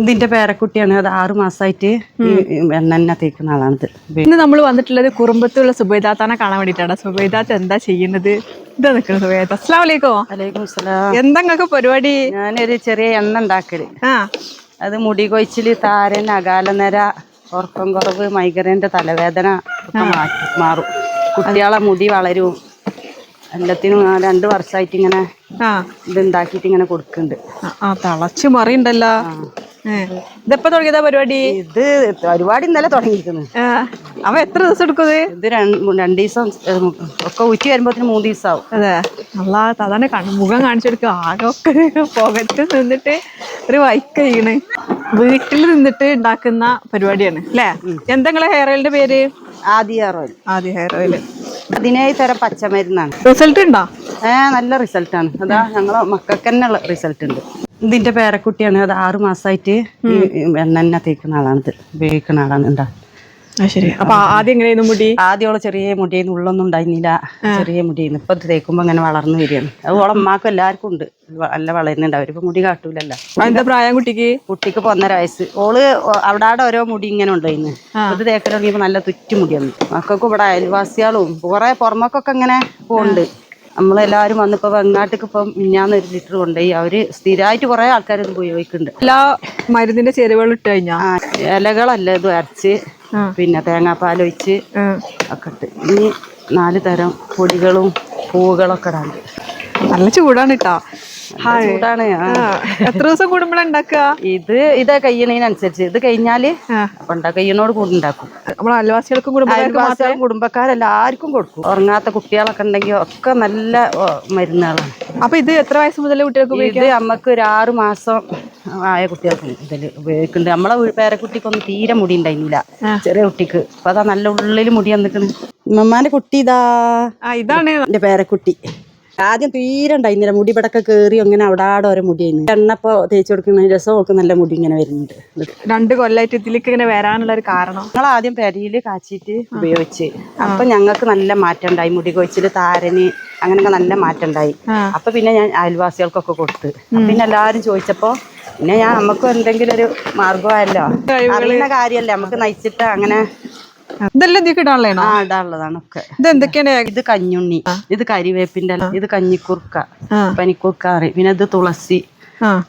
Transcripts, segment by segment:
ഇതിന്റെ പേരക്കുട്ടിയാണ്. അത് ആറു മാസമായിട്ട് എണ്ണ തേക്കുന്ന ആളാണ് ഇന്ന് നമ്മൾ വന്നിട്ടുള്ളത് കുറുമ്പത്തുള്ള സുബൈദാത്താനെ കാണാൻ വേണ്ടിയിട്ടാണ്. സുബൈദാത്ത് എന്താ ചെയ്യുന്നത്? ഇതാ നിൽക്കുന്നത് സുബൈദാത്ത്. അസ്ലാം വലൈക്കോ അലൈക്കും സലാം എന്തെങ്കിലും പരിപാടി? ഞാനൊരു ചെറിയ എണ്ണ ഉണ്ടാക്കൽ. ആ. അത് മുടി കൊഴിച്ചിൽ താരൻ അകാലനര ഉറക്കം കുറവ് മൈഗ്രൈന്റെ തലവേദന മാറ്റി മാറും. കുട്ടികളെ മുടി വളരും. എല്ലാത്തിനും രണ്ട് വർഷമായിട്ട് ഇങ്ങനെ ഇത് ഉണ്ടാക്കിയിട്ട് ഇങ്ങനെ കൊടുക്കുന്നുണ്ട്. ആ, തളച്ച് മറിയുണ്ടല്ലോ. ഇതെപ്പോ തുടങ്ങിയതാ പരിപാടി? ഇത് പരിപാടി ഇന്നലെ തുടങ്ങിയിരിക്കുന്നു. അവ എത്ര ദിവസം എടുക്കും ഇത്? രണ്ടു ദിവസം ഒക്കെ ഉച്ച വരുമ്പോ മൂന്ന് ദിവസം ആവും അതെ. അല്ലാ അതാണ് മുഖം കാണിച്ചെടുക്കുക. ആകെ ഒക്കെ പുകറ്റ് നിന്നിട്ട് ഒരു വൈക്ക് ചെയ്യണ് വീട്ടിൽ നിന്നിട്ട് ഉണ്ടാക്കുന്ന പരിപാടിയാണ് അല്ലേ? എന്താ നിങ്ങളെ ഹെയർ ഓയിലിന്റെ പേര്? ആദ്യ ഹെയർ ഓയിൽ ആദ്യ ഹെയർ ഓയിൽ പതിനേഴ് തരം പച്ചമരുന്നാണ്. റിസൾട്ട് ഉണ്ടോ? ഏഹ് നല്ല റിസൾട്ടാണ് അതാ ഞങ്ങളെ മക്കൾക്ക് തന്നെ റിസൾട്ട് ഉണ്ട്. ഇതിന്റെ പേരക്കുട്ടിയാണ്. അത് ആറു മാസമായിട്ട് എണ്ണ തേക്കുന്ന ആളാണിത്. ഉപയോഗിക്കുന്ന ആളാണ്. എന്താ? ആ ശരി. അപ്പൊ ആദ്യം എങ്ങനെയായിരുന്നു മുടി? ആദ്യം ചെറിയ മുടിയെന്ന് ഉള്ളൊന്നും ഉണ്ടായിരുന്നില്ല. ചെറിയ മുടി ഇപ്പൊ ഇത് തേക്കുമ്പോ അങ്ങനെ വളർന്നു വരികയാണ്. അത് ഓളെ അമ്മാക്കും എല്ലാവർക്കും ഉണ്ട്. നല്ല വളരുന്നുണ്ട്. അവരിപ്പോ മുടി കാട്ടൂലല്ലോ. എന്താ പ്രായം കുട്ടിക്ക്? കുട്ടിക്ക് ഇപ്പൊ ഒന്നര വയസ്സ്. ഓൾ അവിടെ ഓരോ മുടി ഇങ്ങനെ ഉണ്ടായിന്ന് ഇത് തേക്കൽ തുടങ്ങിയപ്പോ നല്ല തുറ്റു മുടിയാണ്. മക്കൾക്കും ഇവിടെ അയൽവാസികളും കുറെ പുറമൊക്കെ ഇങ്ങനെ പോകുന്നുണ്ട് നമ്മളെല്ലാവരും വന്നിപ്പോ വെങ്ങാട്ടിക്ക് ഇപ്പം മിഞ്ഞാന്ന് ഒരു ലിറ്റർ കൊണ്ടുപോയി. അവർ സ്ഥിരമായിട്ട് കുറേ ആൾക്കാർ ഇത് ഉപയോഗിക്കുന്നുണ്ട്. എല്ലാ മരുന്നിന്റെ ചേരുവകൾ ഇട്ട് കഴിഞ്ഞാൽ ഇലകളല്ല ഇത് അരച്ച് പിന്നെ തേങ്ങാപ്പാൽ ഒഴിച്ച് ഉം. ഒക്കെ ഇട്ട്. ഇനി നാല് തരം പൊടികളും പൂവുകളൊക്കെ ഇടാണ്ട് നല്ല ചൂടാണ് കേട്ടോ. ചൂടാണ്. എത്ര ദിവസം കൂടുമ്പോഴാ ഉണ്ടാക്കുക ഇത് ഇത് കഴിയണതിനനുസരിച്ച് ഇത് കഴിഞ്ഞാൽ കഴിയണോട് കൂടി ഉണ്ടാക്കും നമ്മളെ അയൽവാസികൾക്കും കുടുംബക്കാർക്കും കുടുംബക്കാരെല്ലാവർക്കും കൊടുക്കും. ഉറങ്ങാത്ത കുട്ടികളൊക്കെ ഉണ്ടെങ്കിൽ ഒക്കെ നല്ല മരുന്നുകളാണ് അപ്പൊ ഇത് എത്ര വയസ്സ് മുതൽ കുട്ടികൾക്ക് ഇത് നമുക്ക് ഒരു ആറ് മാസം ആയ കുട്ടികൾക്ക് ഇതിൽ ഉപയോഗിക്കുന്നുണ്ട് നമ്മളെ പേരെ പേരക്കുട്ടിക്കൊന്നും തീരെ മുടി ഉണ്ടായിരുന്നില്ല ചെറിയ കുട്ടിക്ക്. അപ്പൊ അതാ നല്ല ഉള്ളിൽ മുടി വന്നിട്ടുണ്ട് ഉമ്മമാന്റെ കുട്ടി ഇതാ. ആ ഇതാണ്. എന്റെ പേരക്കുട്ടി. ആദ്യം തീരെ ഉണ്ടായിരുന്നില്ല. മുടി പടക്കെ കയറി അങ്ങനെ അവിടെ ആടെ ഓരോ മുടിയായിരുന്നു. എണ്ണപ്പോ തേച്ച് കൊടുക്കുന്ന രസം ഒക്കെ നല്ല മുടി ഇങ്ങനെ വരുന്നുണ്ട്. രണ്ട് കൊല്ലായിട്ട് ഇതിലേക്ക് ഇങ്ങനെ വരാനുള്ള ഒരു കാരണം. ഞങ്ങൾ ആദ്യം പെരയിൽ കാച്ചിട്ട് ഉപയോഗിച്ച്. അപ്പൊ ഞങ്ങൾക്ക് നല്ല മാറ്റം ഉണ്ടായി. മുടി കൊഴിച്ചിൽ താരന് അങ്ങനെയൊക്കെ നല്ല മാറ്റം ഉണ്ടായി. അപ്പൊ പിന്നെ ഞാൻ അയൽവാസികൾക്കൊക്കെ കൊടുത്ത്. പിന്നെ എല്ലാവരും ചോദിച്ചപ്പോ പിന്നെ ഞാൻ നമുക്കും എന്തെങ്കിലും ഒരു മാർഗമായല്ലോ അറിയുന്ന കാര്യല്ലേ നമുക്ക് നയിച്ചിട്ട് അങ്ങനെ ഇതെല്ലാം ഇതിലേക്ക് ഇടാനുള്ളതാണോ? ആ ഇടാനുള്ളതാണ് ഒക്കെ. ഇത് എന്തൊക്കെയാണ് ഇത് കഞ്ഞുണ്ണി ഇത് കരിവേപ്പിന്റെ ഇല, ഇത്. പനിക്കുറുക്ക പറയും. പിന്നെ ഇത് തുളസി.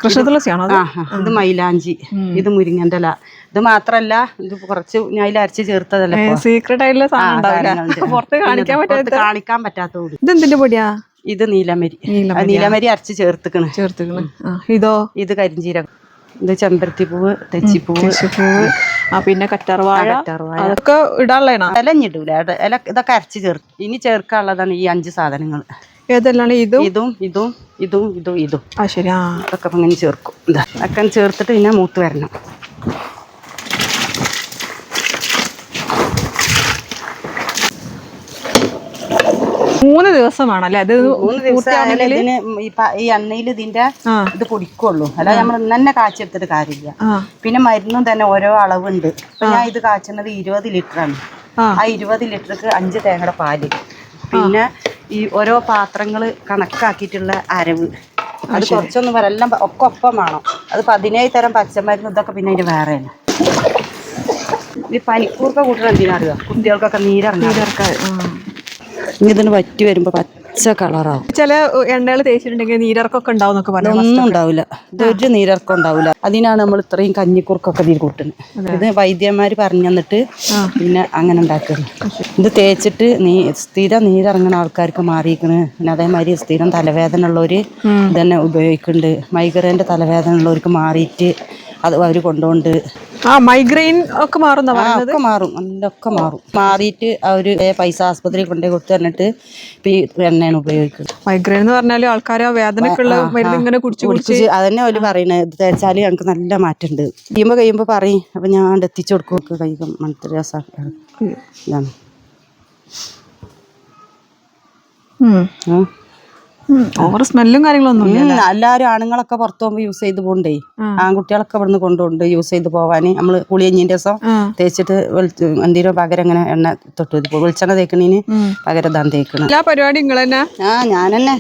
കൃഷ്ണ തുളസിയാണോ ആ ഇത് മൈലാഞ്ചി ഇത് മുരിങ്ങന്റെ ഇല. ഇത് മാത്രല്ല ഇത് കുറച്ച് ഞാൻ അരച്ച് ചേർത്തതല്ല സീക്രട്ട് ആയിട്ടുള്ള സാധനം. പുറത്ത് കാണിക്കാൻ പറ്റാത്ത കാണിക്കാൻ പറ്റാത്ത ഇത് എന്തിന്റെ പൊടിയാ? ഇത് നീലമരി. നീലമരി അരച്ച് ചേർത്തുക്കണ്. ചേർത്തുക്കണ്. ഇതോ? ഇത് കരിഞ്ചീരകം. ഇത് ചെമ്പരത്തി പൂവ് തെച്ചിപ്പൂവ്. പൂവ് ആ പിന്നെ കറ്റാർവാഴ കറ്റാർവാഴ. അതൊക്കെ ഇടാനുള്ള ഇലഞ്ഞിടൂല. ഇട- ഇല ഇതൊക്കെ അരച്ച് ചേർത്ത് ഇനി ചേർക്കാനുള്ളതാണ് ഈ അഞ്ച് സാധനങ്ങൾ. ഏതെല്ലാം ഇതും? ഇതും ഇതും ഇതും ഇതും ഇതും. ആ ശരി ആ. ഇതൊക്കെ ഇപ്പം ഇങ്ങനെ ചേർക്കും. ഇതൊക്കെ ചേർത്തിട്ട് പിന്നെ മൂത്ത് വരണം. മൂന്ന് ദിവസമാണല്ലേ അത് മൂന്ന് ദിവസം ഈ എണ്ണയിൽ ഇതിന്റെ. ഇത് പൊടിക്കുള്ളൂ. അല്ല നമ്മൾ ഇന്ന് തന്നെ കാച്ചെടുത്തിട്ട് കാര്യമില്ല. പിന്നെ മരുന്നും തന്നെ ഓരോ അളവുണ്ട്. ഇപ്പൊ ഞാൻ ഇത് കാച്ചുന്നത് ഇരുപത് ലിറ്ററാണ്. ആ. ആ ഇരുപത് ലിറ്റർക്ക് അഞ്ച് തേങ്ങയുടെ പാൽ. പിന്നെ ഈ ഓരോ പാത്രങ്ങൾ കണക്കാക്കിയിട്ടുള്ള അരവ്. അത് കുറച്ചൊന്നും വരെല്ലാം എല്ലാം ഒക്കെ ഒപ്പം വേണം. അത് പതിനേഴ് തരം പച്ചമരുന്ന് ഇതൊക്കെ പിന്നെ അതിന് വേറെയാണ് ഈ പനിക്കൂർക്ക കൂട്ടണം എന്തിനാ അറിയാം? കുട്ടികൾക്കൊക്കെ നീരിറങ്ങാൻ. ഇനി ഇതിന് വറ്റി വരുമ്പോ പച്ച കളറാവും. ചില എണ്ണകൾ തേച്ചിട്ടുണ്ടെങ്കിൽ നീരിറക്കൊക്കെ ഉണ്ടാവും എന്നൊക്കെ ഒന്നും ഉണ്ടാവില്ല ഇതൊരു നീരിറക്കം ഉണ്ടാവില്ല അതിനാണ് നമ്മൾ ഇത്രയും കഞ്ഞിക്കുറുക്കൊക്കെ നീര് കൂട്ടുന്നത്. ഇത് വൈദ്യന്മാര് പറഞ്ഞു തന്നിട്ട് പിന്നെ അങ്ങനെ ഉണ്ടാക്കുന്നത് ഇത് തേച്ചിട്ട് നീ സ്ഥിരം നീരിറങ്ങുന്ന ആൾക്കാർക്ക് മാറിയിരിക്കണ്. പിന്നെ അതേമാതിരി സ്ഥിരം തലവേദന ഉള്ളവര് ഇതന്നെ ഉപയോഗിക്കുന്നുണ്ട്. മൈഗ്രൈന്റെ തലവേദന ഉള്ളവർക്ക് മാറിയിട്ട് അത് അവർ കൊണ്ടുകൊണ്ട് ആ മൈഗ്രെയിൻ ഒക്കെ മാറുന്ന ആ, ഒക്കെ മാറും. നല്ലൊക്കെ മാറും. മാറിയിട്ട് അവർ പൈസ ആസ്പത്രിയിൽ കൊണ്ടുപോയി കൊടുത്തു തന്നിട്ട് ഇപ്പൊ ഈ എണ്ണയാണ് ഉപയോഗിക്കുന്നത്. മൈഗ്രെയിൻ എന്ന് പറഞ്ഞാൽ ആൾക്കാർ ആ വേദനക്കുള്ള മരുന്ന് ഇങ്ങനെ കുടിച്ചു കുടിച്ച് അതന്നെ അവർ പറയണത് ഇത് തേച്ചാൽ ഞങ്ങൾക്ക് നല്ല മാറ്റമുണ്ട് കഴിയുമ്പോ കഴിയുമ്പോ പറയും. അപ്പൊ ഞാൻ എത്തിച്ചു കൊടുക്കും. കഴിക്കും മണത്തിൽ രസം ഇതാണ്. ഉം. ആ. ഓവർ സ്മെല്ലും കാര്യങ്ങളൊന്നും എല്ലാരും ആണുങ്ങളൊക്കെ പുറത്തു പോകുമ്പോൾ യൂസ് ചെയ്ത് പോകണ്ടേ. ആൺകുട്ടികളൊക്കെ ഇവിടുന്ന് കൊണ്ടുപോകണ്ട് യൂസ് ചെയ്ത് പോവാന്. നമ്മൾ പുളിയഞ്ഞിന്റെ ദിവസം തേച്ചിട്ട് എന്തെങ്കിലും എന്തേലും പകരം ഇങ്ങനെ എണ്ണ തൊട്ട് വെളിച്ചെണ്ണ തേക്കണീന് പകരം ഇതാണ് തേക്കണം. എല്ലാ പരിപാടിയും ആ ഞാൻ തന്നെ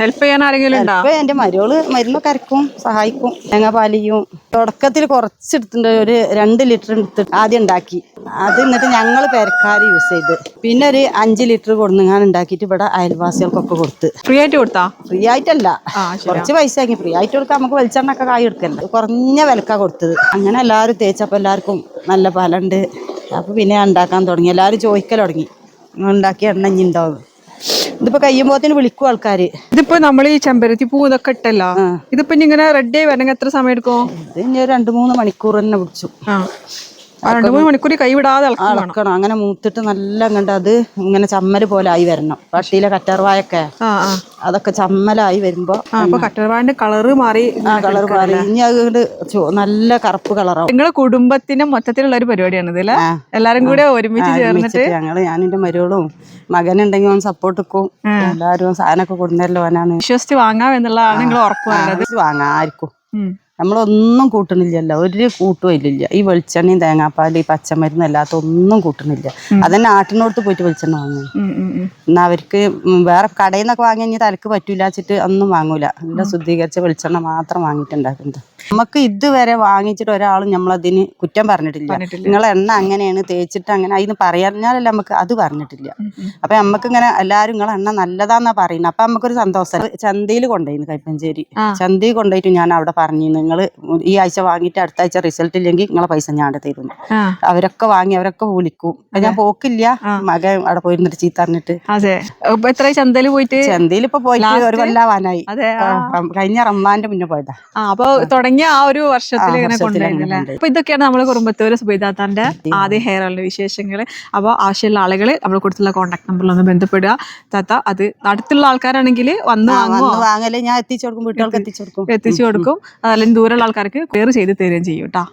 ഹെൽപ്പ് ചെയ്യാൻ ആരെങ്കിലും എന്റെ മരുകൾ മരുന്നൊക്കെ കരക്കും സഹായിക്കും തേങ്ങ പാലിയും. തുടക്കത്തിൽ കുറച്ചെടുത്തിട്ടുണ്ട് ഒരു രണ്ട് ലിറ്റർ എടുത്ത് ആദ്യം ഉണ്ടാക്കി. അത് എന്നിട്ട് ഞങ്ങൾ പെരക്കാർ യൂസ് ചെയ്ത്. പിന്നെ ഒരു അഞ്ച് ലിറ്റർ കൊടുങ്ങാൻ ഉണ്ടാക്കിയിട്ട് ഇവിടെ അയൽവാസികൾക്കൊക്കെ കൊടുത്ത്. ഫ്രീ ആയിട്ട് കൊടുത്താ? ഫ്രീ ആയിട്ടല്ല. കുറച്ച് പൈസ ആക്കി. ഫ്രീ ആയിട്ട് കൊടുക്കാൻ നമുക്ക് വെളിച്ചെണ്ണ ഒക്കെ കായ് എടുക്കല്ലോ കുറഞ്ഞ വിലക്കാ കൊടുത്തത്. അങ്ങനെ എല്ലാവരും തേച്ചപ്പോൾ എല്ലാവർക്കും നല്ല ഫലമുണ്ട് അപ്പൊ പിന്നെ ഉണ്ടാക്കാൻ തുടങ്ങി. എല്ലാവരും ചോദിക്കൽ തുടങ്ങി. "നിങ്ങൾ ഉണ്ടാക്കിയ എണ്ണ ഇനി ഉണ്ടാവും. ഇതിപ്പോ കഴിയുമ്പോത്തിന് വിളിക്കും ആൾക്കാര്. ഇതിപ്പോ നമ്മൾ ഈ ചെമ്പരത്തി പൂ ഇതൊക്കെ ഇട്ടല്ലോ. ഇതിപ്പോ ഇങ്ങനെ റെഡി ആയി വരണമെങ്കിൽ എത്ര സമയം എടുക്കും? ഇത് ഇനി ഒരു രണ്ട് മൂന്ന് മണിക്കൂർ തന്നെ പിടിച്ചു. രണ്ട് മൂന്ന് മണിക്കൂർ കൈവിടാതെ ഇളക്കി അളക്കണം അങ്ങനെ മൂത്തിട്ട് നല്ല കണ്ട് അത് ഇങ്ങനെ ചമ്മൽ പോലെ ആയി വരണം. പട്ടിയിലെ കറ്റർവായൊക്കെ അതൊക്കെ ചമ്മലായി വരുമ്പോ കറ്റർവായന്റെ കളറ് മാറി കളർ മാറി. ഇനി അത് നല്ല കറുപ്പ് കളറാവും നിങ്ങളെ കുടുംബത്തിന്റെ മൊത്തത്തിലുള്ള ഒരു പരിപാടിയാണ് ഇതിൽ. എല്ലാരും കൂടെ ഒരുമിച്ച് ചേർന്നിട്ട് ഞങ്ങൾ ഞാൻ എന്റെ മരുകളും മകനുണ്ടെങ്കിൽ അവൻ സപ്പോർട്ട് വെക്കും എല്ലാരും സാധനമൊക്കെ കൊടുന്നല്ലോ അവനാണ് വിശ്വസിച്ച് വാങ്ങാം എന്നുള്ളതാണ് നിങ്ങൾ ഉറപ്പ് പറയുന്നത് നമ്മളൊന്നും കൂട്ടണില്ലല്ലോ. ഒരു കൂട്ടും ഇല്ലില്ല ഈ വെളിച്ചെണ്ണയും തേങ്ങാപ്പാൽ ഈ പച്ചമരുന്ന് അല്ലാത്ത ഒന്നും കൂട്ടണില്ല. അതന്നെ ആട്ടിനോടത്ത് പോയിട്ട് വെളിച്ചെണ്ണ വാങ്ങും. എന്നാ അവർക്ക് വേറെ കടയിൽ നിന്നൊക്കെ വാങ്ങി കഴിഞ്ഞാൽ തലക്ക് പറ്റൂല വെച്ചിട്ട് ഒന്നും വാങ്ങൂല. നല്ല ശുദ്ധീകരിച്ച വെളിച്ചെണ്ണ മാത്രം വാങ്ങിയിട്ടുണ്ടാക്കുന്നത്. നമുക്ക് ഇതുവരെ വാങ്ങിച്ചിട്ട് ഒരാളും നമ്മളതിന് കുറ്റം പറഞ്ഞിട്ടില്ല. നിങ്ങൾ എണ്ണ അങ്ങനെയാണ് തേച്ചിട്ട് അങ്ങനെ അതിന് പറയാഞ്ഞാലല്ല നമുക്ക് അത് പറഞ്ഞിട്ടില്ല. അപ്പൊ നമുക്ക് ഇങ്ങനെ എല്ലാരും നിങ്ങൾ എണ്ണ നല്ലതാന്നാ പറയുന്നത് അപ്പൊ നമുക്കൊരു സന്തോഷം. ചന്തയിൽ കൊണ്ടുപോയിരുന്നു കൈപ്പഞ്ചേരി. ചന്തയിൽ കൊണ്ടുപോയിട്ട് ഞാൻ അവിടെ പറഞ്ഞു നിങ്ങൾ ഈ ആഴ്ച വാങ്ങിയിട്ട് അടുത്ത ആഴ്ച റിസൾട്ട് ഇല്ലെങ്കിൽ നിങ്ങളെ പൈസ ഞാൻ തരുന്നു അവരൊക്കെ വാങ്ങി അവരൊക്കെ വിളിക്കും. ഞാൻ പോക്കില്ല. മകൻ അവിടെ പോയിരുന്നിട്ട് ചീത്ത പറഞ്ഞിട്ട്. അതെ. എത്ര ചന്തയിൽ പോയിട്ട്? ചന്തയിൽ ഇപ്പൊ പോയിട്ട് ഒരു കൊല്ലാവാനായി കഴിഞ്ഞ റമ്മാന്റെ മുന്നേ പോയതാ. അപ്പൊ തുടങ്ങിയ ആ ഒരു വർഷത്തിൽ ഇങ്ങനെ കൊണ്ടുവരുന്നല്ലേ അപ്പൊ ഇതൊക്കെയാണ് നമ്മുടെ കുടുംബത്തോര് സുബൈദാത്താന്റെ ആദ്യ ഹെയർ ഓയിലിന്റെ വിശേഷങ്ങൾ അപ്പോൾ ആവശ്യമുള്ള ആളുകൾ നമ്മൾ കൊടുത്തുള്ള കോൺടാക്ട് നമ്പറിൽ ഒന്ന് ബന്ധപ്പെടുക. താത്ത അത് അടുത്തുള്ള ആൾക്കാരാണെങ്കിൽ വന്ന് വന്ന് വാങ്ങൽ ഞാൻ എത്തിച്ചു കൊടുക്കും വീട്ടുകാർക്ക് എത്തിച്ചു കൊടുക്കും. എത്തിച്ചു കൊടുക്കും. അതല്ലെങ്കിൽ ദൂരമുള്ള ആൾക്കാർക്ക് കെയർ ചെയ്ത് തരികയും ചെയ്യും കേട്ടോ